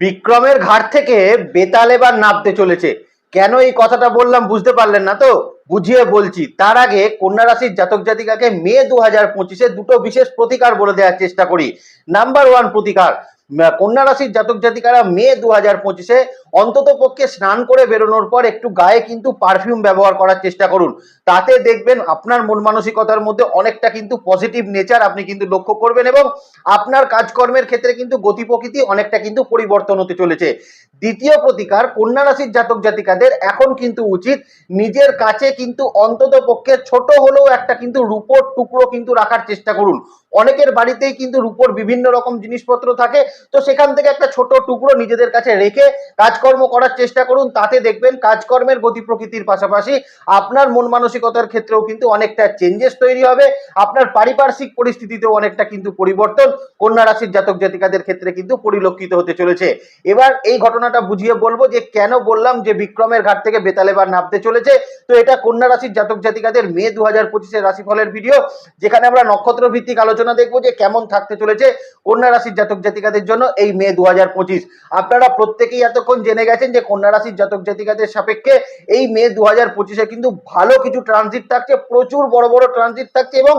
বিক্রমের ঘাট থেকে বেতাল এবার নামতে চলেছে। কেন এই কথাটা বললাম বুঝতে পারলেন না তো? বুঝিয়ে বলছি, তার আগে কন্যা রাশির জাতক জাতিকাকে মে দু হাজার পঁচিশে দুটো বিশেষ প্রতিকার বলে দেওয়ার চেষ্টা করি। নাম্বার ওয়ান প্রতিকার কন্যা রাশির জাতক জাতিকারা মে দু হাজার পঁচিশে অন্তত পক্ষে স্নান করে বেরোনোর পর একটু গায়ে কিন্তু পারফিউম ব্যবহার করার চেষ্টা করুন। তাতে দেখবেন আপনার মন মানসিকতার মধ্যে অনেকটা কিন্তু পজিটিভ নেচার আপনি কিন্তু লক্ষ্য করবেন এবং আপনার কাজকর্মের ক্ষেত্রে কিন্তু গতি প্রকৃতি অনেকটা কিন্তু পরিবর্তন হতে চলেছে। দ্বিতীয় প্রতিকার, কন্যা রাশির জাতক জাতিকাদের এখন কিন্তু উচিত নিজের কাছে কিন্তু অন্তত পক্ষে ছোট হলেও একটা কিন্তু রূপোর টুকরো কিন্তু রাখার চেষ্টা করুন। অনেকের বাড়িতেই কিন্তু রূপোর বিভিন্ন রকম জিনিসপত্র থাকে। তো সেখান থেকে একটা ছোট টুকরো নিজেদের কাছে রেখে কাজকর্ম করার চেষ্টা করুন, তাতে দেখবেন কাজকর্মের গতি প্রকৃতির পাশাপাশি আপনার মন মানসিকতার ক্ষেত্রেও কিন্তু অনেকটা চেঞ্জেস তৈরি হবে। আপনার পারিপার্শ্বিক পরিস্থিতিতেও অনেকটা কিন্তু পরিবর্তন। কন্যা রাশির জাতক জাতিকাদের ক্ষেত্রে কিন্তু পরিলক্ষিত হতে চলেছে। এবার এই ঘটনাটা বুঝিয়ে বলব যে কেন বললাম যে বিক্রমের ঘাট থেকে বেতাল এবার নামতে চলেছে। তো এটা কন্যা রাশির জাতক জাতিকাদের মে দু হাজার পঁচিশের রাশিফলের ভিডিও যেখানে আমরা নক্ষত্র ভিত্তিক আলোচনা দেখব যে কেমন থাকতে চলেছে কন্যা রাশির জাতক জাতিকাদের জন্য এই মে দু হাজার পঁচিশ। আপনারা প্রত্যেকেই এতক্ষণ জেনে গেছেন যে কন্যা রাশির জাতক জাতিকাদের সাপেক্ষে এই মে দু হাজার পঁচিশে কিন্তু ভালো কিছু ট্রানজিট থাকছে, প্রচুর বড় বড় ট্রানজিট থাকছে এবং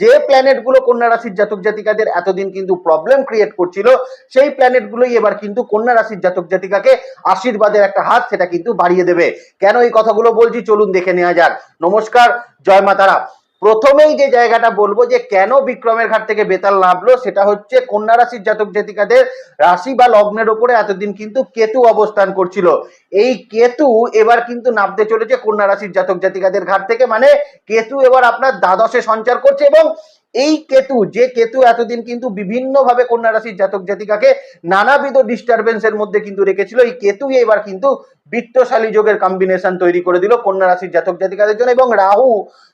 যে প্ল্যানেটগুলো কন্যা রাশির জাতক জাতিকাদের এতদিন কিন্তু প্রবলেম ক্রিয়েট করছিল, সেই প্ল্যানেট গুলোই এবার কিন্তু কন্যা রাশির জাতক জাতিকাকে আশীর্বাদের একটা হাত সেটা কিন্তু বাড়িয়ে দেবে। কেন এই কথাগুলো বলছি? চলুন দেখে নেওয়া যাক। নমস্কার, জয় মাতারা প্রথমেই যে জায়গাটা বলব যে কেন বিক্রমের ঘাট থেকে বেতাল নামলো সেটা হচ্ছে কন্যা রাশির জাতক জাতিকাদের রাশি বা লগ্নের উপরে এতদিন কিন্তু কেতু অবস্থান করছিল। এই কেতু এবার কিন্তু নামতে চলেছে কন্যা রাশির জাতক জাতিকাদের ঘাট থেকে মানে কেতু এবার আপনার দ্বাদশে সঞ্চার করছে এবং এই কেতু, যে কেতু এতদিন কিন্তু বিভিন্নভাবে কন্যা রাশির জাতক জাতিকাকে নানাবিধ ডিস্টারবেন্সের মধ্যে কিন্তু রেখেছিল, এই কেতু এবার কিন্তু বিত্তশালী যোগের কম্বিনেশন তৈরি করে দিল কন্যা রাশির জাতক জাতিকাদের জন্য এবং রাহু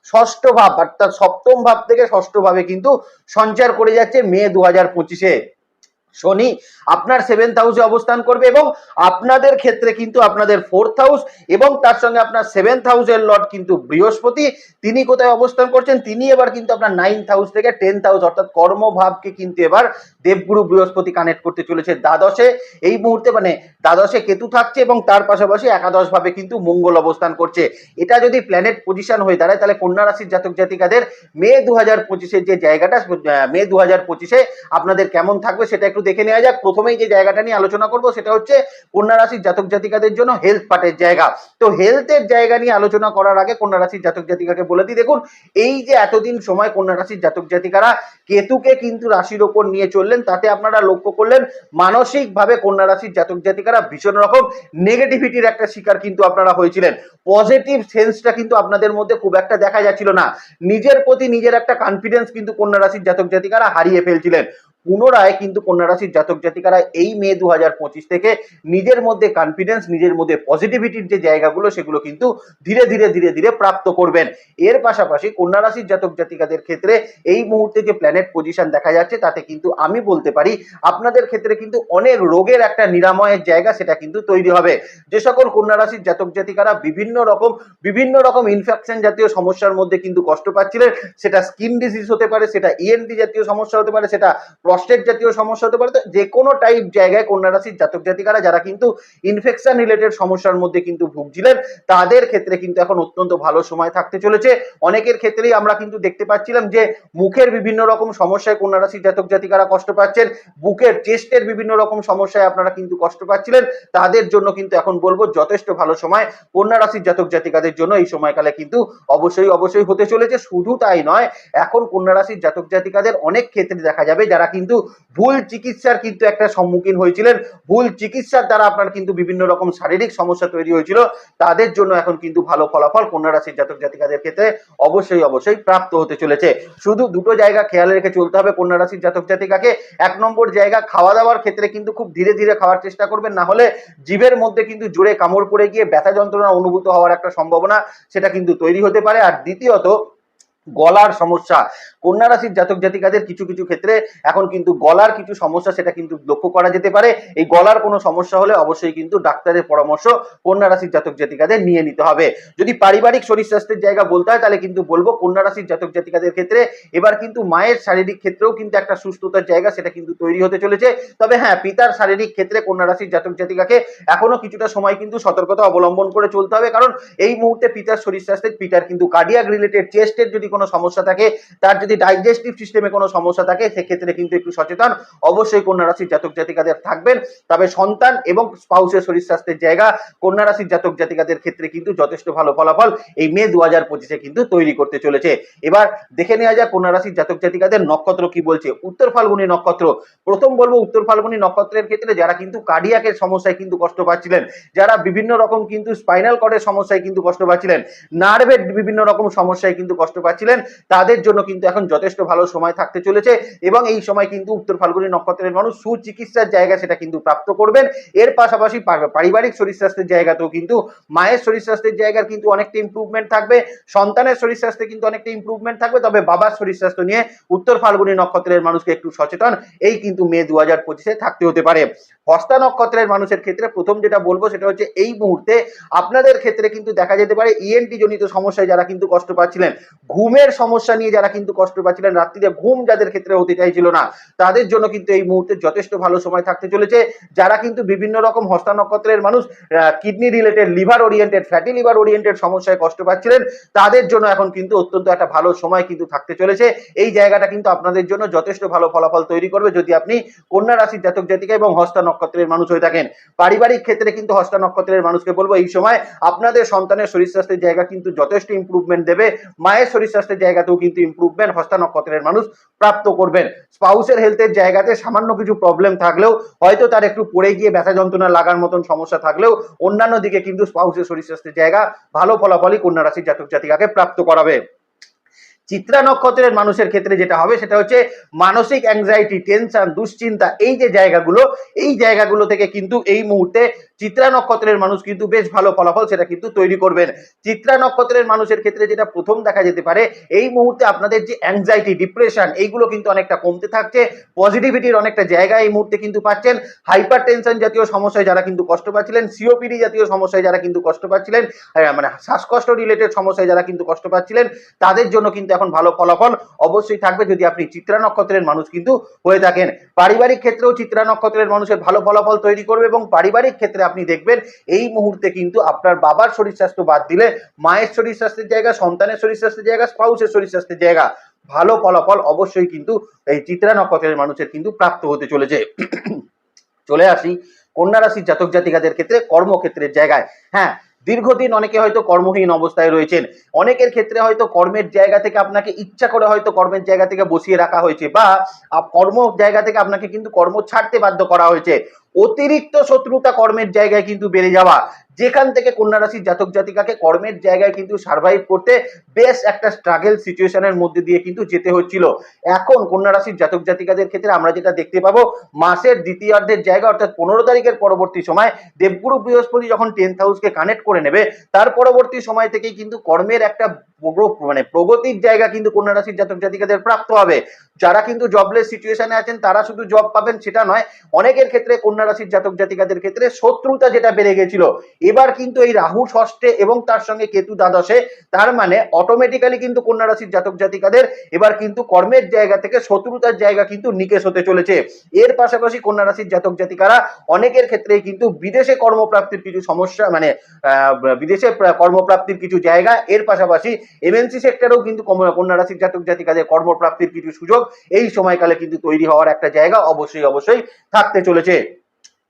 ষষ্ঠ ভাব, অর্থাৎ সপ্তম ভাব থেকে ষষ্ঠ ভাবে কিন্তু সঞ্চার করে যাচ্ছে মে দু হাজার পঁচিশে। শনি আপনার সেভেন্থ হাউসে অবস্থান করবে এবং আপনাদের ক্ষেত্রে কিন্তু আপনাদের ফোর্থ হাউস এবং তার সঙ্গে আপনার সেভেন্থ হাউসের লর্ড কিন্তু বৃহস্পতি, তিনি কোথায় অবস্থান করছেন? তিনি এবার কিন্তু আপনার নাইন্থ হাউস থেকে টেন্থ হাউস অর্থাৎ কর্মভাবকে কিন্তু এবার দেবগুরু বৃহস্পতি কানেক্ট করতে চলেছে দ্বাদশে। এই মুহূর্তে মানে দ্বাদশে কেতু থাকছে এবং তার পাশাপাশি একাদশ ভাবে কিন্তু মঙ্গল অবস্থান করছে। এটা যদি প্ল্যানেট পজিশন হয়ে দাঁড়ায়, তাহলে কন্যা রাশির জাতক জাতিকাদের মে দু হাজার পঁচিশের যে জায়গাটা মে দু হাজার পঁচিশে আপনাদের কেমন থাকবে সেটা একটু দেখে নেওয়া যাক। প্রথমেই যে জায়গাটা নিয়ে আলোচনা করব, সেটা হচ্ছে কন্যা রাশির জাতক জাতিকাদের জন্য হেলথ পার্টের জায়গা। তো হেলথের জায়গা নিয়ে আলোচনা করার আগে কন্যা রাশির জাতক জাতিকাকে বলে দিই, দেখুন, এই যে এতদিন সময় কন্যা রাশির জাতক জাতিকারা কেতুকে কিন্তু রাশির ওপর নিয়ে চললেন তাতে আপনারা লক্ষ্য করলেন মানসিকভাবে কন্যা রাশির জাতক জাতিকারা ভীষণ রকম নেগেটিভিটির একটা শিকার কিন্তু আপনারা হয়েছিলেন। পজিটিভ সেন্সটা কিন্তু আপনাদের মধ্যে খুব একটা দেখা যাচ্ছিল না। নিজের প্রতি নিজের একটা কনফিডেন্স কিন্তু কন্যা রাশির জাতক জাতিকারা হারিয়ে ফেলছিলেন। পুনরায় কিন্তু কন্যা রাশির জাতক জাতিকারা এই মে দু হাজার পঁচিশ থেকে নিজের মধ্যে কনফিডেন্স নিজের মধ্যে পজিটিভিটির যে জায়গাগুলো, সেগুলো কিন্তু ধীরে ধীরে ধীরে ধীরে প্রাপ্ত করবেন। এর পাশাপাশি কন্যা রাশির জাতক জাতিকাদের ক্ষেত্রে এই মুহূর্তে যে প্ল্যানেট পজিশন দেখা যাচ্ছে, তাতে কিন্তু আমি বলতে পারি, আপনাদের ক্ষেত্রে কিন্তু অনেক রোগের একটা নিরাময়ের জায়গা সেটা কিন্তু তৈরি হবে। যে সকল কন্যা রাশির জাতক জাতিকারা বিভিন্ন রকম বিভিন্ন রকম ইনফেকশন জাতীয় সমস্যার মধ্যে কিন্তু কষ্ট পাচ্ছিলেন। সেটা স্কিন ডিজিজ হতে পারে, সেটা ইএনটি জাতীয় সমস্যা হতে পারে, সেটা প্রস্টেট জাতীয় সমস্যা হতে পারে যে কোনো টাইপ জায়গায় কন্যা রাশির জাতক জাতিকারা যারা কিন্তু ইনফেকশন রিলেটেড সমস্যার মধ্যে কিন্তু ভুগছিলেন, তাদের ক্ষেত্রে কিন্তু এখন অত্যন্ত ভালো সময় থাকতে চলেছে। অনেকের ক্ষেত্রেই আমরা কিন্তু দেখতে পাচ্ছিলাম যে মুখের বিভিন্ন রকম সমস্যায় কন্যা রাশির জাতক জাতিকারা কষ্ট পাচ্ছেন, বুকের চেস্টের বিভিন্ন রকম সমস্যায় আপনারা কিন্তু কষ্ট পাচ্ছিলেন। তাদের জন্য কিন্তু এখন বলব যথেষ্ট ভালো সময়। কন্যা রাশির জাতক জাতিকাদের জন্য এই সময়কালে কিন্তু অবশ্যই অবশ্যই হতে চলেছে। শুধু তাই নয়, এখন কন্যা রাশির জাতক জাতিকাদের অনেক ক্ষেত্রে দেখা যাবে যারা কিন্তু ভুল চিকিৎসার কিন্তু একটা সম্মুখীন হয়েছিলেন। ভুল চিকিৎসার দ্বারা আপনার কিন্তু বিভিন্ন রকম শারীরিক সমস্যা তৈরি হয়েছিল। তাদের জন্য এখন কিন্তু ভালো ফলাফল কন্যা রাশির জাতক জাতিকাদের ক্ষেত্রে অবশ্যই অবশ্যই প্রাপ্ত হতে চলেছে। শুধু দুটো জায়গা খেয়াল রেখে চলতে হবে কন্যা রাশির জাতক জাতিকাকে। এক নম্বর জায়গা খাওয়া দাওয়ার ক্ষেত্রে কিন্তু খুব ধীরে ধীরে খাওয়ার চেষ্টা করবেন। না হলে জীবের মধ্যে কিন্তু জোরে কামড় পড়ে গিয়ে ব্যথা যন্ত্রণা অনুভূত হওয়ার একটা সম্ভাবনা সেটা কিন্তু তৈরি হতে পারে। আর দ্বিতীয়ত গলার সমস্যা। কন্যা রাশির জাতক জাতিকাদের কিছু কিছু ক্ষেত্রে এখন কিন্তু গলার কিছু সমস্যা সেটা কিন্তু লক্ষ্য করা যেতে পারে। এই গলার কোনো সমস্যা হলে অবশ্যই কিন্তু ডাক্তারের পরামর্শ কন্যা রাশির জাতক জাতিকাদের নিয়ে নিতে হবে। যদি পারিবারিক শরীর স্বাস্থ্যের জায়গা বলতে হয়, তাহলে কিন্তু বলব কন্যা রাশির জাতক জাতিকাদের ক্ষেত্রে এবার কিন্তু মায়ের শারীরিক ক্ষেত্রেও কিন্তু একটা সুস্থতার জায়গা সেটা কিন্তু তৈরি হতে চলেছে। তবে হ্যাঁ পিতার শারীরিক ক্ষেত্রে কন্যা রাশির জাতক জাতিকাকে এখনও কিছুটা সময় কিন্তু সতর্কতা অবলম্বন করে চলতে হবে। কারণ এই মুহূর্তে পিতার শরীর স্বাস্থ্যের, পিতার কিন্তু কার্ডিয়াক রিলেটেড চেস্টের যদি কোনো সমস্যা থাকে, তার যদি ডাইজেস্টিভ সিস্টেমে কোনো সমস্যা থাকে, সেক্ষেত্রে কিন্তু একটু সচেতন। অবশ্যই কন্যা রাশির জাতক জাতিকাদের থাকবেন। তবে সন্তান এবং স্পাউসের শরীর স্বাস্থ্যের জায়গা, কন্যা রাশির জাতক জাতিকাদের ক্ষেত্রে কিন্তু যথেষ্ট ভালো ফলাফল এই মে দু হাজার পঁচিশে কিন্তু তৈরি করতে চলেছে। এবার দেখে নেওয়া যাক কন্যা রাশির জাতক জাতিকাদের নক্ষত্র কি বলছে। উত্তর ফাল্গুনি নক্ষত্র। প্রথম বলব উত্তর ফাল্গুনি নক্ষত্রের ক্ষেত্রে যারা কিন্তু কার্ডিয়াকের সমস্যায় কিন্তু কষ্ট পাচ্ছিলেন, যারা বিভিন্ন রকম কিন্তু স্পাইনাল কর্ডের সমস্যায় কিন্তু কষ্ট পাচ্ছিলেন নার্ভের বিভিন্ন রকম সমস্যায় কিন্তু কষ্ট পাচ্ছিলেন তাদের জন্য কিন্তু এখন যথেষ্ট ভালো সময় থাকতে চলেছে এবং এই সময় কিন্তু উত্তর ফাল্গুনী নক্ষত্রের মানুষ সুচিকিৎসার জায়গা সেটা কিন্তু প্রাপ্ত করবেন। এর পাশাপাশি পারিবারিক শরীর স্বাস্থ্যের জায়গাতেও কিন্তু মায়ের শরীর স্বাস্থ্যের জায়গার কিন্তু অনেকটা ইমপ্রুভমেন্ট থাকবে, সন্তানের শরীর স্বাস্থ্যে কিন্তু অনেকটা ইমপ্রুভমেন্ট থাকবে, তবে বাবার শরীর স্বাস্থ্য নিয়ে উত্তর ফাল্গুনী নক্ষত্রের মানুষকে একটু সচেতন, এই কিন্তু মে দু হাজার পঁচিশে থাকতে হতে পারে। হস্তা নক্ষত্রের মানুষের ক্ষেত্রে প্রথম যেটা বলব সেটা হচ্ছে এই মুহূর্তে আপনাদের ক্ষেত্রে কিন্তু দেখা যেতে পারে ইএনটি জনিত সমস্যায় যারা কিন্তু কষ্ট পাচ্ছিলেন। ঘুমের সমস্যা নিয়ে যারা কিন্তু কষ্ট পাচ্ছিলেন রাত্রিতে ঘুম যাদের ক্ষেত্রে হতে চাইছিল না, তাদের জন্য কিন্তু এই মুহূর্তে যথেষ্ট ভালো সময় থাকতে চলেছে। যারা কিন্তু বিভিন্ন রকম হস্তা নক্ষত্রের মানুষ kidney related liver oriented fatty liver oriented সমস্যায় কষ্ট পাচ্ছিলেন, তাদের জন্য এখন কিন্তু অত্যন্ত একটা ভালো সময় কিন্তু থাকতে চলেছে। এই জায়গাটা কিন্তু আপনাদের জন্য যথেষ্ট ভালো ফলাফল তৈরি করবে যদি আপনি কন্যা রাশির জাতক জাতিকা এবং হস্তা নক্ষত্রের মানুষ হয়ে থাকেন। পারিবারিক ক্ষেত্রে কিন্তু হস্তা নক্ষত্রের মানুষকে বলব, এই সময় আপনাদের সন্তানের শরীর স্বাস্থ্যের জায়গা কিন্তু যথেষ্ট ইম্প্রুভমেন্ট দেবে। মায়ের শরীর স্বাস্থ্যের জায়গাতেও কিন্তু ইমপ্রুভমেন্ট হস্তা নক্ষত্রের মানুষ প্রাপ্ত করবেন। স্পাউসের হেলথের জায়গাতে সামান্য কিছু প্রবলেম থাকলেও হয়তো তার একটু পড়ে গিয়ে ব্যথা যন্ত্রণা লাগার মতন সমস্যা থাকলেও অন্যান্য দিকে কিন্তু স্পাউসের শরীর স্বাস্থ্যের জায়গা ভালো ফলাফলই কন্যা রাশির জাতক জাতিকাকে প্রাপ্ত করাবে। চিত্রা নক্ষত্রের মানুষের ক্ষেত্রে যেটা হবে সেটা হচ্ছে মানসিক অ্যাংজাইটি টেনশন দুশ্চিন্তা, এই যে জায়গাগুলো, এই জায়গাগুলো থেকে কিন্তু এই মুহূর্তে চিত্রা নক্ষত্রের মানুষ কিন্তু বেশ ভালো ফলাফল সেটা কিন্তু তৈরি করবেন। চিত্রা নক্ষত্রের মানুষের ক্ষেত্রে যেটা প্রথম দেখা যেতে পারে, এই মুহূর্তে আপনাদের যে অ্যাংজাইটি ডিপ্রেশন এইগুলো কিন্তু অনেকটা কমতে থাকছে। পজিটিভিটির অনেকটা জায়গা এই মুহূর্তে কিন্তু পাচ্ছেন। হাইপার টেনশন জাতীয় সমস্যায় যারা কিন্তু কষ্ট পাচ্ছিলেন সিওপিডি জাতীয় সমস্যায় যারা কিন্তু কষ্ট পাচ্ছিলেন মানে শ্বাসকষ্ট রিলেটেড সমস্যায় যারা কিন্তু কষ্ট পাচ্ছিলেন, তাদের জন্য কিন্তু এখন ভালো ফলাফল অবশ্যই থাকবে যদি আপনি চিত্রা নক্ষত্রের মানুষ কিন্তু হয়ে থাকেন। পারিবারিক ক্ষেত্রেও চিত্রা নক্ষত্রের মানুষের ভালো ফলাফল তৈরি করবে এবং পারিবারিক ক্ষেত্রে আপনি দেখবেন, এই মুহূর্তে কিন্তু আপনার বাবার শরীর স্বাস্থ্য বাদ দিলে, মায়ের শরীর স্বাস্থ্যের জায়গা, সন্তানের শরীর স্বাস্থ্যের জায়গা, স্পাউসের শরীর স্বাস্থ্যের জায়গা। ভালো ফলাফল অবশ্যই কিন্তু এই চিত্রা নক্ষত্রের মানুষের কিন্তু প্রাপ্ত হতে চলেছে। চলে আসি কন্যা রাশির জাতক জাতিকাদের ক্ষেত্রে, কর্মক্ষেত্রের জায়গায়। হ্যাঁ দীর্ঘদিন অনেকে হয়তো কর্মহীন অবস্থায় রয়েছেন। অনেকের ক্ষেত্রে হয়তো কর্মের জায়গা থেকে আপনাকে ইচ্ছা করে হয়তো কর্মের জায়গা থেকে বসিয়ে রাখা হয়েছে বা কর্ম জায়গা থেকে আপনাকে কিন্তু কর্ম ছাড়তে বাধ্য করা হয়েছে। অতিরিক্ত শত্রুতা কর্মের জায়গায় কিন্তু বেড়ে যাওয়া। যেখান থেকে কন্যা রাশির জাতক জাতিকাকে কর্মের জায়গায় কিন্তু সার্ভাইভ করতে বেশ একটা স্ট্রাগল সিচুয়েশনের মধ্যে দিয়ে কিন্তু যেতে হচ্ছিল। এখন কন্যা রাশির জাতক জাতিকাদের ক্ষেত্রে আমরা যেটা দেখতে পাবো, মাসের দ্বিতীয়ার্ধের জায়গা অর্থাৎ পনেরো তারিখের পরবর্তী সময় দেবগুরু বৃহস্পতি যখন টেন্থ হাউসকে কানেক্ট করে নেবে, তার পরবর্তী সময় থেকেই কিন্তু কর্মের একটা মানে প্রগতির জায়গা কিন্তু কন্যা রাশির জাতক জাতিকাদের প্রাপ্ত হবে। যারা কিন্তু জবলেস সিচুয়েশনে আছেন, তারা শুধু জব পাবেন সেটা নয়, অনেকের ক্ষেত্রে কন্যা রাশির জাতক জাতিকাদের ক্ষেত্রে শত্রুতা যেটা বেড়ে গেছিল এবার কিন্তু এই রাহু ষষ্ঠে এবং তার সঙ্গে কেতু দ্বাদশে, তার মানে অটোমেটিক্যালি কিন্তু কন্যা রাশির জাতক জাতিকাদের এবার কিন্তু কর্মের জায়গা থেকে শত্রুতার জায়গা কিন্তু নিকেশ হতে চলেছে। এর পাশাপাশি কন্যা রাশির জাতক জাতিকারা অনেকের ক্ষেত্রে কিন্তু বিদেশে কর্মপ্রাপ্তির কিছু সমস্যা মানে বিদেশে কর্মপ্রাপ্তির কিছু জায়গা, এর পাশাপাশি এমএনসি সেক্টরেও কিন্তু কন্যা রাশির জাতক জাতিকাদের কর্মপ্রাপ্তির কিছু সুযোগ এই সময়কালে কিন্তু তৈরি হওয়ার একটা জায়গা অবশ্যই অবশ্যই থাকতে চলেছে।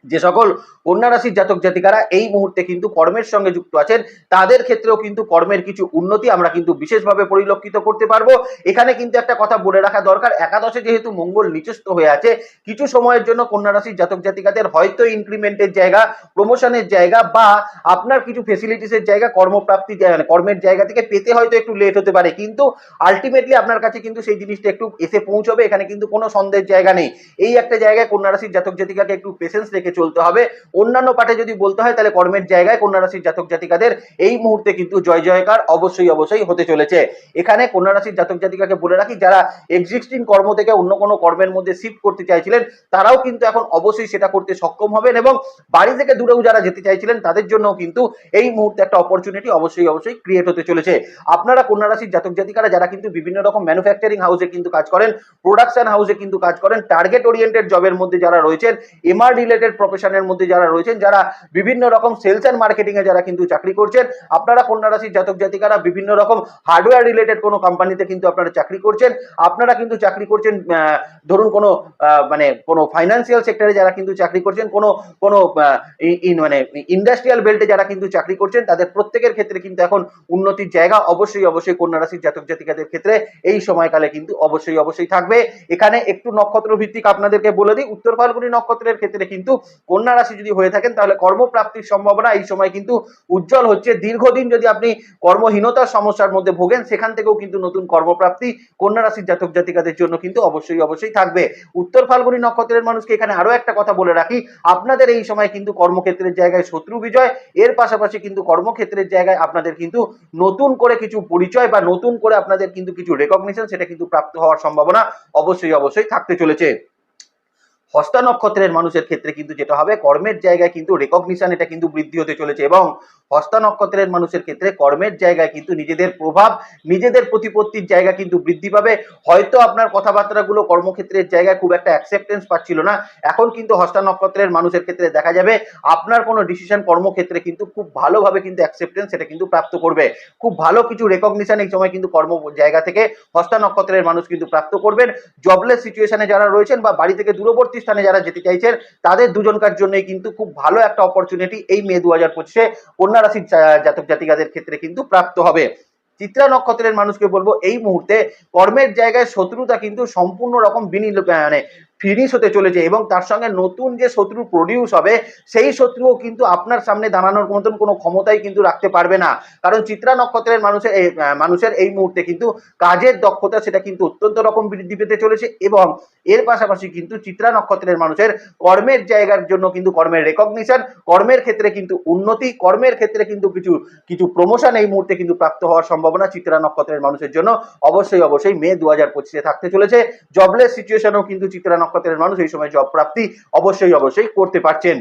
যে সকল কন্যা রাশির জাতক জাতিকারা এই মুহূর্তে কিন্তু কর্মের সঙ্গে যুক্ত আছেন, তাদের ক্ষেত্রেও কিন্তু কর্মের কিছু উন্নতি আমরা কিন্তু বিশেষভাবে পরিলক্ষিত করতে পারব। এখানে কিন্তু একটা কথা বলে রাখা দরকার, একাদশে যেহেতু মঙ্গল নিচস্থ হয়ে আছে, কিছু সময়ের জন্য কন্যা রাশির জাতক জাতিকাদের হয়তো ইনক্রিমেন্টের জায়গা প্রমোশনের জায়গা বা আপনার কিছু ফেসিলিটিসের জায়গা, কর্মপ্রাপ্তি মানে কর্মের জায়গা থেকে পেতে হয়তো একটু লেট হতে পারে। কিন্তু আলটিমেটলি আপনার কাছে কিন্তু সেই জিনিসটা একটু এসে পৌঁছবে, এখানে কিন্তু কোনো সন্দেহের জায়গা নেই। এই একটা জায়গায় কন্যা রাশির জাতক জাতিকাকে একটু পেশেন্স রেখে চলতে হবে। অন্যান্য পাঠে যদি বলতে হয়, তাহলে কর্মের জায়গায় কন্যা রাশির জাতক জাতিকাদের এই মুহূর্তে কিন্তু জয় জয়কার অবশ্যই অবশ্যই হতে চলেছে। এখানে কন্যা রাশির জাতক জাতিকাকে বলে রাখি, যারা এক্সিস্টিং কর্ম থেকে অন্য কোনো কর্মের মধ্যে শিফট করতে চাইছিলেন, তারাও কিন্তু এখন অবশ্যই সেটা করতে সক্ষম হবেন এবং বাড়ি থেকে দূরেও যারা যেতে চাইছিলেন, তাদের জন্য কিন্তু এই মুহূর্তে একটা অপরচুনিটি অবশ্যই অবশ্যই ক্রিয়েট হতে চলেছে। আপনারা কন্যা রাশির জাতক জাতিকারা যারা কিন্তু বিভিন্ন রকম ম্যানুফ্যাকচারিং হাউসে কিন্তু কাজ করেন প্রোডাকশন হাউসে কিন্তু কাজ করেন টার্গেট ওরিয়েন্টেড জবের মধ্যে যারা রয়েছেন এমআর রিলেটেড প্রফেশনের মধ্যে যারা রয়েছেন, যারা বিভিন্ন রকম সেলস অ্যান্ড মার্কেটিং এ যারা কিন্তু চাকরি করছেন, আপনারা কন্যা রাশির জাতক জাতিকারা বিভিন্ন রকম হার্ডওয়্যার রিলেটেড কোনো কোম্পানিতে কিন্তু আপনারা চাকরি করছেন। আপনারা কিন্তু চাকরি করছেন ধরুন কোনো মানে কোনো ফাইন্যান্সিয়াল সেক্টরে যারা কিন্তু চাকরি করছেন, কোনো কোনো মানে ইন্ডাস্ট্রিয়াল বেল্টে যারা কিন্তু চাকরি করছেন, তাদের প্রত্যেকের ক্ষেত্রে কিন্তু এখন উন্নতির জায়গা অবশ্যই অবশ্যই কন্যা রাশির জাতক জাতিকাদের ক্ষেত্রে এই সময়কালে কিন্তু অবশ্যই অবশ্যই থাকবে। এখানে একটু নক্ষত্র ভিত্তিক আপনাদেরকে বলে দিই, উত্তর ফাল্গুনী নক্ষত্রের ক্ষেত্রে কিন্তু কন্যা রাশি যদি হয়ে থাকেন, তাহলে কর্মপ্রাপ্তির সম্ভাবনা এই সময় কিন্তু উজ্জ্বল হচ্ছে। দীর্ঘদিন যদি আপনি কর্মহীনতার সমস্যার মধ্যে ভোগেন, সেখান থেকেও কিন্তু নতুন কর্মপ্রাপ্তি কন্যা রাশির জাতক জাতিকাদের জন্য কিন্তু অবশ্যই অবশ্যই থাকবে। উত্তর ফাল্গুনী নক্ষত্রের মানুষকে এখানে আরও একটা কথা বলে রাখি, আপনাদের এই সময় কিন্তু কর্মক্ষেত্রের জায়গায় শত্রু বিজয়, এর পাশাপাশি কিন্তু কর্মক্ষেত্রের জায়গায় আপনাদের কিন্তু নতুন করে কিছু পরিচয় বা নতুন করে আপনাদের কিন্তু কিছু রেকগনিশন সেটা কিন্তু প্রাপ্ত হওয়ার সম্ভাবনা অবশ্যই অবশ্যই থাকতে চলেছে। হস্তা নক্ষত্রের মানুষের ক্ষেত্রে কিন্তু যেটা হবে, কর্মের জায়গায় কিন্তু রেকগনিশন এটা কিন্তু বৃদ্ধি হতে চলেছে এবং হস্তা নক্ষত্রের মানুষের ক্ষেত্রে কর্মের জায়গায় কিন্তু নিজেদের প্রভাব, নিজেদের প্রতিপত্তির জায়গা কিন্তু বৃদ্ধি পাবে। হয়তো আপনার কথাবার্তাগুলো কর্মক্ষেত্রের জায়গায় খুব একটা অ্যাকসেপ্টেন্স পাচ্ছিল না। এখন কিন্তু হস্তা নক্ষত্রের মানুষের ক্ষেত্রে দেখা যাবে, আপনার কোনো ডিসিশন কর্মক্ষেত্রে কিন্তু খুব ভালোভাবে কিন্তু অ্যাকসেপ্টেন্স সেটা কিন্তু প্রাপ্ত করবে। খুব ভালো কিছু রেকগনিশন এই সময় কিন্তু কর্ম জায়গা থেকে হস্তা নক্ষত্রের মানুষ কিন্তু প্রাপ্ত করবেন। জবলেস সিচুয়েশনে যারা রয়েছেন বা বাড়ি থেকে দূরবর্তী স্থানে যারা যেতে চাইছেন, তাদের দুজনকার জন্যই কিন্তু খুব ভালো একটা অপরচুনিটি এই মে দু হাজার পঁচিশে কন্যা রাশির জাতক জাতিকাদের ক্ষেত্রে কিন্তু প্রাপ্ত হবে। চিত্রা নক্ষত্রের মানুষকে বলব, এই মুহূর্তে কর্মের জায়গায় শত্রুতা কিন্তু সম্পূর্ণ রকম বিনি মানে ফিনিশ হতে চলেছে এবং তার সঙ্গে নতুন যে শত্রু প্রডিউস হবে, সেই শত্রুও কিন্তু আপনার সামনে দাঁড়ানোর মতন কোনো ক্ষমতাই কিন্তু রাখতে পারবে না। কারণ চিত্রা নক্ষত্রের মানুষের এই মানুষের এই মুহূর্তে কিন্তু কাজের দক্ষতা সেটা কিন্তু অত্যন্ত রকম বৃদ্ধি পেতে চলেছে এবং এর পাশাপাশি কিন্তু চিত্রা নক্ষত্রের মানুষের কর্মের জায়গার জন্য কিন্তু কর্মের রেকগনিশন কর্মের ক্ষেত্রে কিন্তু উন্নতি, কর্মের ক্ষেত্রে কিন্তু কিছু কিছু প্রমোশন এই মুহূর্তে কিন্তু প্রাপ্ত হওয়ার সম্ভাবনা চিত্রা নক্ষত্রের মানুষের জন্য অবশ্যই অবশ্যই মে দু হাজার পঁচিশে থাকতে চলেছে। জবলেস সিচুয়েশনও কিন্তু চিত্রা নক্ষত্রের মানুষ এই সময় জব প্রাপ্তি অবশ্যই অবশ্যই করতে পারছেন।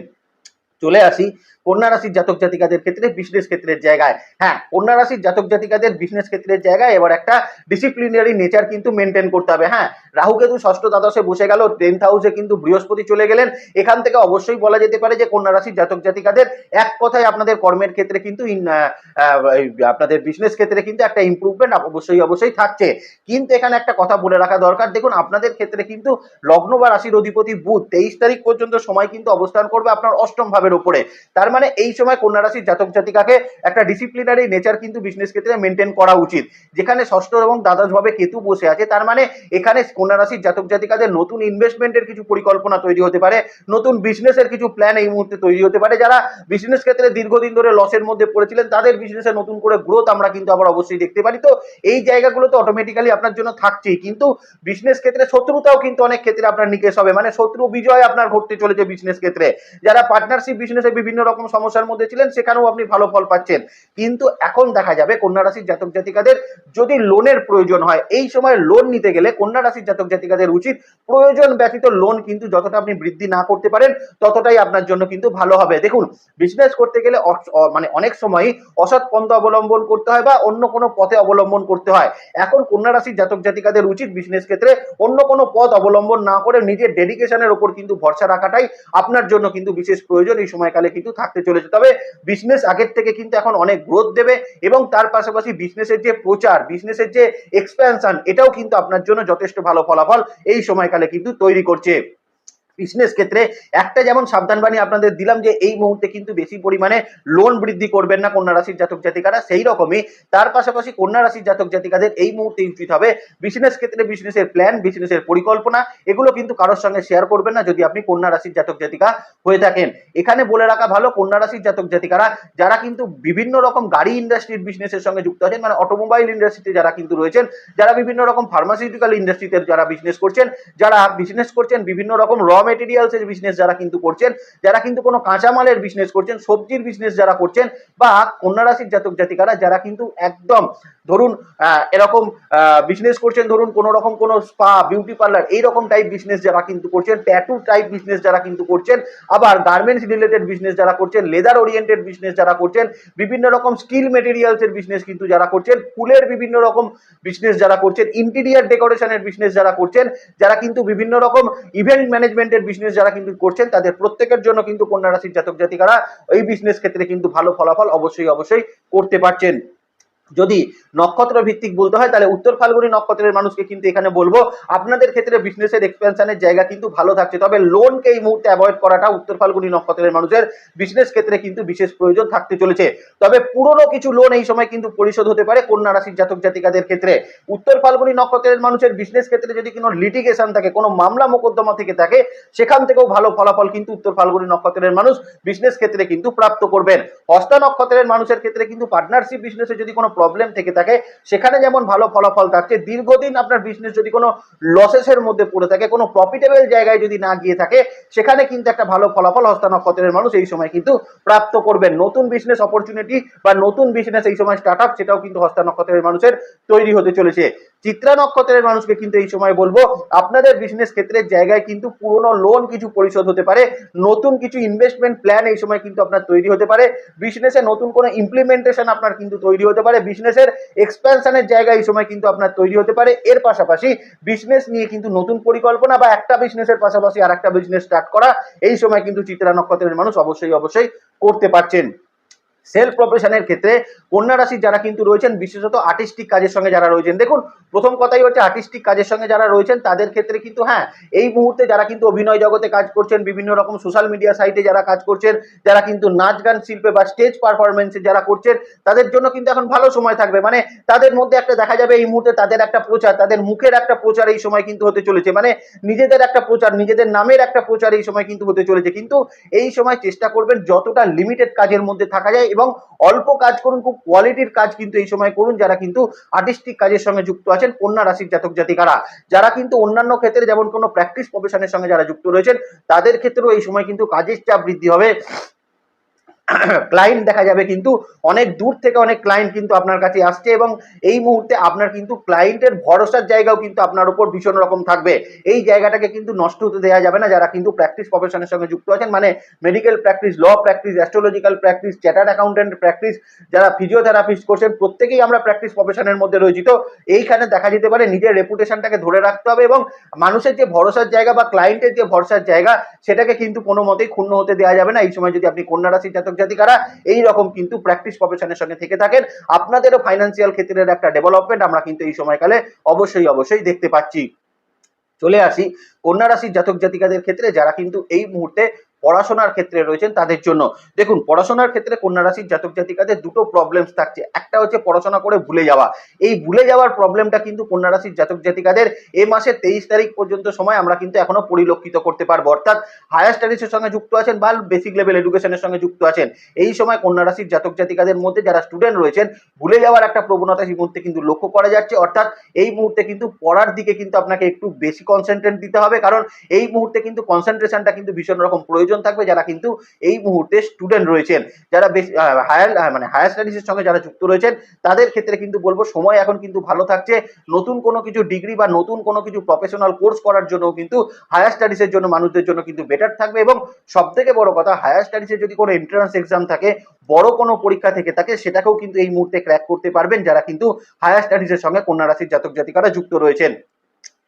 চলে আসি। কন্যা রাশির জাতক জাতিকাদের ক্ষেত্রে বিজনেস ক্ষেত্রের জায়গায়। হ্যাঁ কন্যা রাশির জাতক জাতিকাদের বিজনেস ক্ষেত্রের জায়গায় এবার একটা ডিসিপ্লিনারি নেচার কিন্তু মেনটেন করতে হবে। হ্যাঁ রাহু কেতু ষষ্ঠ দ্বাদশে বসে গেল টেন্থ হাউসে কিন্তু বৃহস্পতি চলে গেলেন। এখান থেকে অবশ্যই বলা যেতে পারে যে কন্যা রাশির জাতক জাতিকাদের এক কথায় আপনাদের কর্মের ক্ষেত্রে কিন্তু আপনাদের বিজনেস ক্ষেত্রে কিন্তু একটা ইমপ্রুভমেন্ট অবশ্যই অবশ্যই থাকছে। কিন্তু এখানে একটা কথা বলে রাখা দরকার। দেখুন, আপনাদের ক্ষেত্রে কিন্তু লগ্ন বা রাশির অধিপতি বুধ, তেইশ তারিখ পর্যন্ত সময় কিন্তু অবস্থান করবে আপনার অষ্টম ভাবের উপরে। তার মানে এই সময় কন্যা রাশির জাতক জাতিকাকে একটা ডিসিপ্লিনারি নেচার কিন্তু বিজনেস ক্ষেত্রে মেনটেন করা উচিত। যেখানে ষষ্ঠ এবং দ্বাদশ ভাবে কেতু বসে আছে, তার মানে এখানে কন্যা রাশির জাতক জাতিকাদের নতুন ইনভেস্টমেন্টের কিছু পরিকল্পনা তৈরি হতে পারে, নতুন বিজনেসের কিছু প্ল্যান এই মুহূর্তে তৈরি হতে পারে। যারা বিজনেস ক্ষেত্রে দীর্ঘদিন ধরে লসের মধ্যে পড়েছিলেন, তাদের বিজনেসে নতুন করে গ্রোথ আমরা কিন্তু আবার অবশ্যই দেখতে পারি। তো এই জায়গাগুলো তো অটোমেটিক্যালি আপনার জন্য থাকছেই। কিন্তু বিজনেস ক্ষেত্রে শত্রুতাও কিন্তু অনেক ক্ষেত্রে আপনার নিকেশ হবে। মানে শত্রু বিজয় আপনার ঘটতে চলেছে বিজনেস ক্ষেত্রে। যারা পার্টনারশিপ বিজনেসে বিভিন্ন রকম সমস্যার মধ্যে ছিলেন, সেখানেও আপনি ভালো ফল পাচ্ছেন। কিন্তু এখন দেখা যাবে কন্যা রাশির জাতক জাতিকাদের যদি লোনের প্রয়োজন হয়, এই সময় লোন নিতে গেলে কন্যা রাশির জাতক জাতিকাদের উচিত প্রয়োজন ব্যতীত লোন কিন্তু যতটা আপনি বৃদ্ধি না করতে পারেন, ততটাই আপনার জন্য কিন্তু ভালো হবে। দেখুন বিজনেস করতে গেলে মানে অনেক সময় অসৎ পন্থা অবলম্বন করতে হয় বা অন্য কোনো পথে অবলম্বন করতে হয়। এখন কন্যা রাশির জাতক জাতিকাদের উচিত বিজনেস ক্ষেত্রে অন্য কোনো পথ অবলম্বন না করে নিজের ডেডিকেশনের ওপর কিন্তু ভরসা রাখাটাই আপনার জন্য কিন্তু বিশেষ প্রয়োজন। এই সময়কালে কিন্তু থাকতে চলেছে। তবে বিজনেস আগের থেকে কিন্তু এখন অনেক গ্রোথ দেবে এবং তার পাশাপাশি বিজনেসের যে প্রচার বিজনেসের যে এক্সপ্যানশন এটাও কিন্তু আপনার জন্য যথেষ্ট ভালো ফলাফল এই সময়কালে কিন্তু তৈরি করছে। বিজনেস ক্ষেত্রে একটা যেমন সাবধানবাণী আপনাদের দিলাম যে এই মুহূর্তে কিন্তু বেশি পরিমাণে লোন বৃদ্ধি করবেন না কন্যা রাশির জাতক জাতিকারা, সেই রকমই তার পাশাপাশি কন্যা রাশির জাতক জাতিকাদের এই মুহূর্তে উচিত হবে। বিজনেস ক্ষেত্রে বিজনেসের প্ল্যান বিজনেসের পরিকল্পনা, এগুলো কিন্তু কারোর সঙ্গে শেয়ার করবেন না যদি আপনি কন্যা রাশির জাতক জাতিকা হয়ে থাকেন। এখানে বলে রাখা ভালো, কন্যা রাশির জাতক জাতিকারা যারা কিন্তু বিভিন্ন রকম গাড়ি ইন্ডাস্ট্রির বিজনেসের সঙ্গে যুক্ত আছেন মানে অটোমোবাইল ইন্ডাস্ট্রিতে যারা কিন্তু রয়েছেন, যারা বিভিন্ন রকম ফার্মাসিউটিক্যাল ইন্ডাস্ট্রিতে যারা বিজনেস করছেন, যারা বিজনেস করছেন বিভিন্ন রকম র মেটেরিয়ালস এর বিজনেস যারা কিন্তু করছেন, যারা কিন্তু কোনো কাঁচামালের বিজনেস করছেন, সবজির বিজনেস যারা করছেন বা কন্যা রাশির জাতক জাতিকারা যারা কিন্তু একদম ধরুন এরকম বিজনেস করছেন, ধরুন কোনো রকম কোনো স্পা বিউটি পার্লার এইরকম টাইপ বিজনেস যারা কিন্তু করছেন ট্যাটু টাইপ বিজনেস যারা কিন্তু করছেন, আবার গার্মেন্টস রিলেটেড বিজনেস যারা করছেন লেদার ওরিয়েন্টেড বিজনেস যারা করছেন, বিভিন্ন রকম স্কিল মেটেরিয়ালস এর বিজনেস কিন্তু যারা করছেন, ফুলের বিভিন্ন রকম বিজনেস যারা করছেন ইন্টেরিয়ার ডেকোরেশনের বিজনেস যারা করছেন, যারা কিন্তু বিভিন্ন রকম ইভেন্ট ম্যানেজমেন্টের বিজনেস যারা কিন্তু করছেন, তাদের প্রত্যেকের জন্য কিন্তু কন্যা রাশির জাতক জাতিকারা এই বিজনেস ক্ষেত্রে কিন্তু ভালো ফলাফল অবশ্যই অবশ্যই করতে পারছেন। যদি নক্ষত্র ভিত্তিক বলতে হয়, তাহলে উত্তর ফাল্গুনি নক্ষত্রের মানুষকে কিন্তু এখানে বলব, আপনাদের ক্ষেত্রে বিজনেসের এক্সপেনশনের জায়গা কিন্তু ভালো থাকছে। তবে লোনকে এই মুহূর্তে অ্যাভয়েড করাটা উত্তর ফাল্গুনি নক্ষত্রের মানুষের বিজনেস ক্ষেত্রে কিন্তু বিশেষ প্রয়োজন থাকতে চলেছে। তবে পুরনো কিছু লোন এই সময় কিন্তু পরিশোধ হতে পারে কন্যা রাশির জাতক জাতিকাদের ক্ষেত্রে। উত্তর ফাল্গুনি নক্ষত্রের মানুষের বিজনেস ক্ষেত্রে যদি কোনো লিটিগেশন থাকে, কোনো মামলা মোকদ্দমা থেকে থাকে, সেখান থেকেও ভালো ফলাফল কিন্তু উত্তর ফাল্গুনি নক্ষত্রের মানুষ বিজনেস ক্ষেত্রে কিন্তু প্রাপ্ত করবেন। হস্তা নক্ষত্রের মানুষের ক্ষেত্রে কিন্তু পার্টনারশিপ বিজনেসে যদি কোনো প্রবলেম থেকে থাকে, সেখানে যেমন ভালো ফলাফল থাকছে, দীর্ঘদিন আপনার বিজনেস যদি কোনো লসেসের মধ্যে পড়ে থাকে, কোনো প্রফিটেবল জায়গায় যদি না গিয়ে থাকে, সেখানে কিন্তু একটা ভালো ফলাফল হস্তা নক্ষত্রের মানুষ এই সময় কিন্তু প্রাপ্ত করবেন। নতুন বিজনেস অপরচুনিটি বা নতুন বিজনেস এই সময় স্টার্ট সেটাও কিন্তু হস্তা নক্ষত্রের মানুষের তৈরি হতে চলেছে। চিত্রা নক্ষত্রের মানুষকে কিন্তু এই সময় বলব, আপনাদের বিজনেস ক্ষেত্রের জায়গায় কিন্তু পুরনো লোন কিছু পরিশোধ হতে পারে, নতুন কিছু ইনভেস্টমেন্ট প্ল্যান এই সময় কিন্তু আপনার তৈরি হতে পারে বিজনেসে নতুন কোনো ইমপ্লিমেন্টেশন আপনার কিন্তু তৈরি হতে পারে বিজনেসের এক্সপ্যানশনের জায়গা এই সময় কিন্তু আপনার তৈরি হতে পারে, এর পাশাপাশি বিজনেস নিয়ে কিন্তু নতুন পরিকল্পনা বা একটা বিজনেসের পাশাপাশি আর একটা বিজনেস স্টার্ট করা, এই সময় কিন্তু চিত্রা নক্ষত্রের মানুষ অবশ্যই অবশ্যই করতে পারছেন। সেলফ প্রফেশনের ক্ষেত্রে কন্যা রাশির যারা কিন্তু রয়েছেন, বিশেষত আর্টিস্টিক কাজের সঙ্গে যারা রয়েছেন। দেখুন, প্রথম কথাই হচ্ছে আর্টিস্টিক কাজের সঙ্গে যারা রয়েছেন, তাদের ক্ষেত্রে কিন্তু হ্যাঁ এই মুহূর্তে যারা কিন্তু অভিনয় জগতে কাজ করছেন, বিভিন্ন রকম সোশ্যাল মিডিয়া সাইটে যারা কাজ করছেন, যারা কিন্তু নাচ গান শিল্পে বা স্টেজ পারফরমেন্সে যারা করছেন, তাদের জন্য কিন্তু এখন ভালো সময় থাকবে। মানে তাদের মধ্যে একটা দেখা যাবে এই মুহূর্তে তাদের একটা প্রচার, তাদের মুখের একটা প্রচার এই সময় কিন্তু হতে চলেছে। মানে নিজেদের একটা প্রচার, নিজেদের নামের একটা প্রচার এই সময় কিন্তু হতে চলেছে। কিন্তু এই সময় চেষ্টা করবেন, যতটা লিমিটেড কাজের মধ্যে থাকা যায় এবং অল্প কাজ করুন, খুব কোয়ালিটির কাজ কিন্তু এই সময় করুন, যারা কিন্তু আর্টিস্টিক কাজের সঙ্গে যুক্ত আছেন, কন্যা রাশির জাতক জাতিকারা। যারা কিন্তু অন্যান্য ক্ষেত্রে যেমন কোনো প্র্যাকটিস প্রফেশনের সঙ্গে যারা যুক্ত রয়েছেন, তাদের ক্ষেত্রেও এই সময় কিন্তু কাজের চাপ বৃদ্ধি হবে। ক্লায়েন্ট দেখা যাবে কিন্তু অনেক দূর থেকে অনেক ক্লায়েন্ট কিন্তু আপনার কাছে আসছে এবং এই মুহূর্তে আপনার কিন্তু ক্লায়েন্টের ভরসার জায়গাও কিন্তু আপনার উপর ভীষণ রকম থাকবে। এই জায়গাটাকে কিন্তু নষ্ট হতে দেওয়া যাবে না যারা কিন্তু প্র্যাকটিস প্রফেশনের সঙ্গে যুক্ত আছেন মানে medical practice law practice astrological practice chartered accountant practice যারা ফিজিওথেরাপিস্ট করছেন, প্রত্যেকেই আমরা প্র্যাকটিস প্রফেশনের মধ্যে রয়েছি। তো এইখানে দেখা যেতে পারে নিজের রেপুটেশনটাকে ধরে রাখতে হবে এবং মানুষের যে ভরসার জায়গা বা ক্লায়েন্টের যে ভরসার জায়গা, সেটাকে কিন্তু কোনো মতেই ক্ষুণ্ণ হতে দেওয়া যাবে না। এই সময় যদি আপনি কন্যা রাশির জাতক জাতিকারা এই রকম কিন্তু প্র্যাকটিস প্রফেশনের সঙ্গে থেকে থাকেন। আপনাদেরও ফাইন্যান্সিয়াল ক্ষেত্রের একটা ডেভেলপমেন্ট আমরা কিন্তু এই সময়কালে অবশ্যই অবশ্যই দেখতে পাচ্ছি। চলে আসি। কন্যা রাশির জাতক জাতিকাদের ক্ষেত্রে যারা কিন্তু এই মুহূর্তে পড়াশোনার ক্ষেত্রে রয়েছেন তাদের জন্য। দেখুন, পড়াশোনার ক্ষেত্রে কন্যা রাশির জাতক জাতিকাদের দুটো প্রবলেমস থাকছে। একটা হচ্ছে পড়াশোনা করে ভুলে যাওয়া। এই ভুলে যাওয়ার প্রবলেমটা কিন্তু কন্যা রাশির জাতক জাতিকাদের এ মাসের তেইশ তারিখ পর্যন্ত সময় আমরা কিন্তু এখনও পরিলক্ষিত করতে পারব। অর্থাৎ হায়ার স্টাডিজের সঙ্গে যুক্ত আছেন বা বেসিক লেভেল এডুকেশনের সঙ্গে যুক্ত আছেন, এই সময় কন্যা রাশির জাতক জাতিকাদের মধ্যে যারা স্টুডেন্ট রয়েছেন, ভুলে যাওয়ার একটা প্রবণতা এই মুহূর্তে কিন্তু লক্ষ্য করা যাচ্ছে। অর্থাৎ এই মুহূর্তে কিন্তু পড়ার দিকে কিন্তু আপনাকে একটু বেশি কনসেন্ট্রেট দিতে হবে। কারণ এই মুহূর্তে কিন্তু কনসেন্ট্রেশনটা কিন্তু ভীষণ রকম প্রয়োজন থাকবে যারা কিন্তু এই মুহূর্তে স্টুডেন্ট রয়েছেন। যারা হায়ার মানে হায়ার স্টাডিজের সঙ্গে যারা যুক্ত রয়েছেন, তাদের ক্ষেত্রে কিন্তু বলব সময় এখন কিন্তু ভালো থাকছে। নতুন কোনো কিছু ডিগ্রি বা নতুন কোনো কিছু প্রফেশনাল কোর্স করার জন্য কিন্তু হায়ার স্টাডিজের জন্য মানুষদের জন্য কিন্তু বেটার থাকবে এবং সব থেকে বড় কথা হায়ার স্টাডিজের যদি কোনো এন্ট্রান্স এক্সাম থাকে, বড় কোনো পরীক্ষা থেকে থাকে, সেটাকেও কিন্তু এই মুহূর্তে ক্র্যাক করতে পারবেন যারা কিন্তু হায়ার স্টাডিজের সঙ্গে কন্যা রাশির জাতক জাতিকারা যুক্ত রয়েছেন।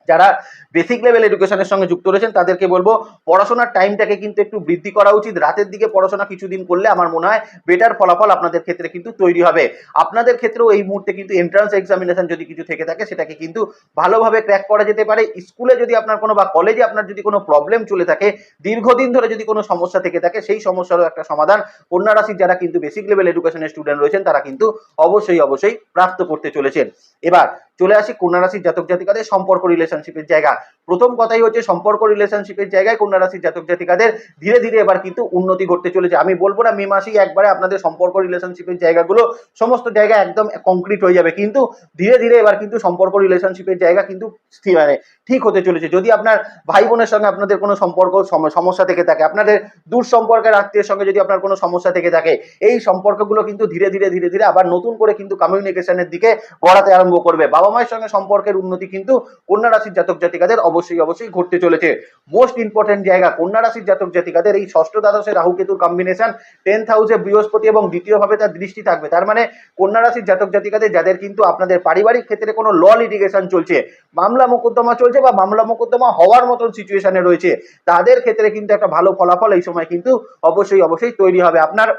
যারা বেসিক লেভেল এডুকেশনের সঙ্গে যুক্ত রয়েছেন, তাদেরকে বলব, পড়াশোনার টাইমটাকে কিন্তু একটু বৃদ্ধি করা উচিত। রাতের দিকে পড়াশোনা কিছুদিন করলে আমার মনে হয় বেটার ফলাফল আপনাদের ক্ষেত্রে কিন্তু তৈরি হবে। আপনাদের ক্ষেত্রেও এই মুহূর্তে কিন্তু এন্ট্রান্স এক্সামিনেশন যদি কিছু থেকে থাকে, সেটাকে কিন্তু ভালোভাবে ক্র্যাক করা যেতে পারে। স্কুলে যদি আপনার কোনো বা কলেজে আপনার যদি কোনো প্রবলেম চলে থাকে, দীর্ঘদিন ধরে যদি কোনো সমস্যা থেকে থাকে, সেই সমস্যারও একটা সমাধান। কন্যা রাশির যারা কিন্তু বেসিক লেভেল এডুকেশনের স্টুডেন্ট রয়েছেন, তারা কিন্তু অবশ্যই অবশ্যই প্রাপ্ত করতে চলেছেন। এবার চলে আসি কন্যা রাশির জাতক জাতিকাদের সম্পর্ক রিলেশনশিপের জায়গা। প্রথম কথাই হচ্ছে সম্পর্ক রিলেশনশিপের জায়গায় কন্যা রাশির জাতক জাতিকাদের ধীরে ধীরে এবার কিন্তু উন্নতি ঘটতে চলেছে। আমি বলব না মে মাসেই একবারে আপনাদের সম্পর্ক রিলেশনশিপের জায়গাগুলো, সমস্ত জায়গা একদম কংক্রিট হয়ে যাবে। কিন্তু ধীরে ধীরে এবার কিন্তু সম্পর্ক রিলেশনশিপের জায়গা কিন্তু মানে ঠিক হতে চলেছে। যদি আপনার ভাই বোনের সঙ্গে আপনাদের কোনো সম্পর্ক সমস্যা থেকে থাকে, আপনাদের দূর সম্পর্কের আত্মীয়ের সঙ্গে যদি আপনার কোনো সমস্যা থেকে থাকে, এই সম্পর্কগুলো কিন্তু ধীরে ধীরে ধীরে ধীরে আবার নতুন করে কিন্তু কমিউনিকেশনের দিকে গড়াতে আরম্ভ করবে। বাবা মায়ের সঙ্গে সম্পর্কের উন্নতি কিন্তু কন্যা রাশির জাতক জাতিকাদের অবশ্যই অবশ্যই ঘটতে চলেছে। মোস্ট ইম্পর্টেন্ট জায়গা, কন্যা রাশির জাতক জাতিকাদের এই ষষ্ঠ দ্বাদশে রাহু কেতুর কম্বিনেশন টেন্থ হাউসে বৃহস্পতি এবং দ্বিতীয়ভাবে তার দৃষ্টি থাকবে। তার মানে কন্যা রাশির জাতক জাতিকাদের, যাদের কিন্তু আপনাদের পারিবারিক ক্ষেত্রে কোনো ল লিটিগেশন চলছে, মামলা মোকদ্দমা চলছে বা মামলা মোকদ্দমা হওয়ার মতন সিচুয়েশনে রয়েছে, তাদের ক্ষেত্রে কিন্তু একটা ভালো ফলাফল এই সময় কিন্তু অবশ্যই অবশ্যই তৈরি হবে। আপনার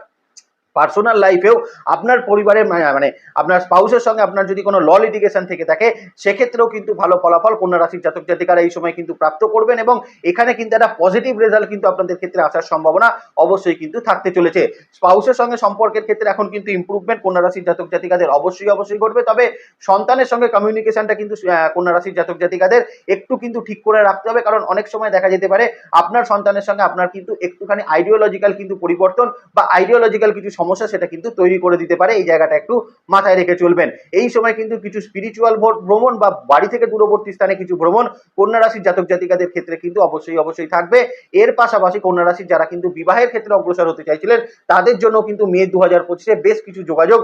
পার্সোনাল লাইফেও আপনার পরিবারের মানে আপনার স্পাউসের সঙ্গে আপনার যদি কোনো ল লিটিগেশন থেকে থাকে, সেক্ষেত্রেও কিন্তু ভালো ফলাফল কন্যা রাশির জাতক জাতিকারা এই সময় কিন্তু প্রাপ্ত করবেন এবং এখানে কিন্তু একটা পজিটিভ রেজাল্ট কিন্তু আপনাদের ক্ষেত্রে আসার সম্ভাবনা অবশ্যই কিন্তু থাকতে চলেছে। স্পাউসের সঙ্গে সম্পর্কের ক্ষেত্রে এখন কিন্তু ইম্প্রুভমেন্ট কন্যা রাশির জাতক জাতিকাদের অবশ্যই অবশ্যই ঘটবে। তবে সন্তানের সঙ্গে কমিউনিকেশনটা কিন্তু কন্যা রাশির জাতক জাতিকাদের একটু কিন্তু ঠিক করে রাখতে হবে। কারণ অনেক সময় দেখা যেতে পারে আপনার সন্তানের সঙ্গে আপনার কিন্তু একটুখানি আইডিওলজিক্যাল কিন্তু পরিবর্তন বা আইডিওলজিক্যাল কিছু সমস্যা সেটা কিন্তু তৈরি করে দিতে পারে। এই জায়গাটা একটু মাথায় রেখে চলবেন। এই সময় কিন্তু কিছু স্পিরিচুয়াল ভ্রমণ বা বাড়ি থেকে দূরবর্তী স্থানে কিছু ভ্রমণ কন্যা রাশির জাতক জাতিকাদের ক্ষেত্রে কিন্তু অবশ্যই অবশ্যই থাকবে। এর পাশাপাশি কন্যা রাশির যারা কিন্তু বিবাহের ক্ষেত্রে অগ্রসর হতে চাইছিলেন, তাদের জন্য কিন্তু মে দু হাজার পঁচিশে বেশ কিছু যোগাযোগ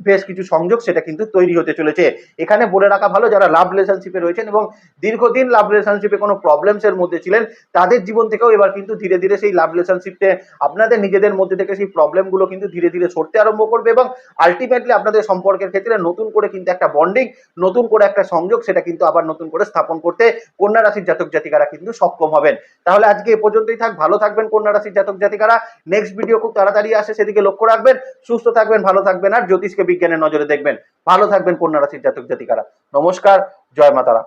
বেশ কিছু সংযোগ সেটা কিন্তু তৈরি হতে চলেছে। এখানে বলে রাখা ভালো, যারা লাভ রিলেশনশিপে রয়েছেন এবং দীর্ঘদিন লাভ রিলেশনশিপে কোনো প্রবলেমস এর মধ্যে ছিলেন, তাদের জীবন থেকেও এবার কিন্তু ধীরে ধীরে সেই লাভ রিলেশনশিপে আপনাদের নিজেদের মধ্যে থেকে সেই প্রবলেমগুলো কিন্তু ধীরে ধীরে সরতে আরম্ভ করবে এবং আলটিমেটলি আপনাদের সম্পর্কের ক্ষেত্রে নতুন করে কিন্তু একটা বন্ডিং নতুন করে একটা সংযোগ সেটা কিন্তু আবার নতুন করে স্থাপন করতে কন্যা রাশির জাতক জাতিকারা কিন্তু সক্ষম হবেন। তাহলে আজকে এ পর্যন্তই থাক, ভালো থাকবেন কন্যা রাশির জাতক জাতিকারা। নেক্সট ভিডিও খুব তাড়াতাড়ি আসে, সেদিকে লক্ষ্য রাখবেন। সুস্থ থাকবেন, ভালো থাকবেন, আর জ্যোতিষকে বিজ্ঞানের নজরে দেখবেন। ভালো থাকবেন কন্যা রাশির জাতক জাতিকারা। নমস্কার জয় মাতারা।